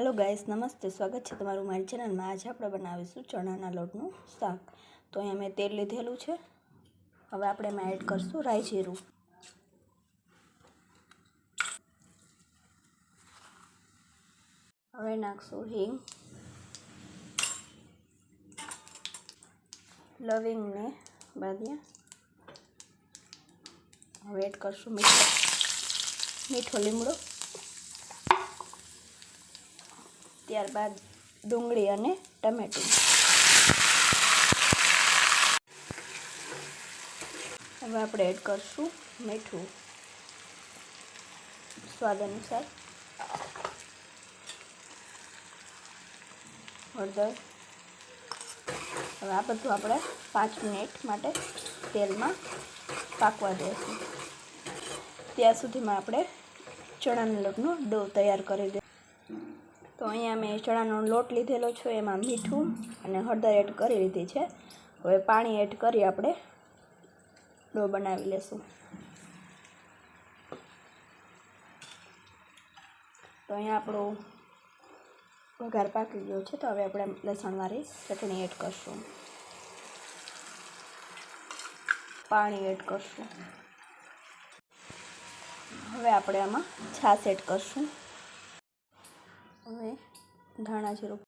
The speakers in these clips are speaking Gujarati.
હેલો ગાઈસ નમસ્તે, સ્વાગત છે તમારું મારી ચેનલમાં. આજે આપણે બનાવીશું ચણાના લોટનું શાક. તો અહીંયા મેં તેલ લીધેલું છે. હવે આપણે એમાં એડ કરશું રાઈ જીરું. હવે નાખશું હિંગ. લવિંગ ને બાદિયા હવે એડ કરશું મીઠો. મીઠો લીમડો. ત્યારબાદ ડુંગળી અને ટમેટું. હવે આપણે એડ કરશું મીઠું. સ્વાદ અનુસાર. હળદર. હવે આ બધું આપણે પાંચ મિનિટ માટે તેલમાં પાકવા દઈશું ત્યાં સુધીમાં આપણે ચણાના લોટનો ડો તૈયાર કરી દે તો અહીંયા મેં ચણાનો લોટ લીધેલો છે, એમાં મીઠું અને હળદર એડ કરી લીધી છે. હવે પાણી એડ કરી આપણે ડો બનાવી લેશું. તો અહીંયા આપણો વઘાર પાકી ગયો છે, તો હવે આપણે લસણવાળી ચટણી એડ કરશું. પાણી એડ કરશું. હવે આપણે આમાં છાશ એડ કરશું. ધાણા જીરું.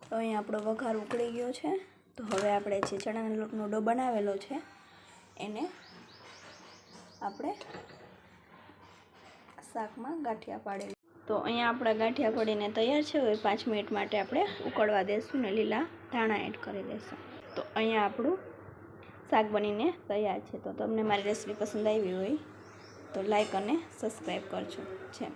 તો અહીંયા આપણો વઘાર ઉકળી ગયો છે. તો હવે આપણે જે ચણાના લોટનો ડો બનાવેલો છે, એને આપણે શાકમાં ગાંઠિયા પાડેલું. તો અહીંયા આપણા ગાંઠિયા પડીને તૈયાર છે. હવે પાંચ મિનિટ માટે આપણે ઉકળવા દેશું ને લીલા ધાણા એડ કરી દઈશું તો અહીંયા આપણું શાક બનીને તૈયાર છે. તો તમને મારી રેસીપી પસંદ આવી હોય તો લાઈક અને સબસ્ક્રાઈબ કરજો. છે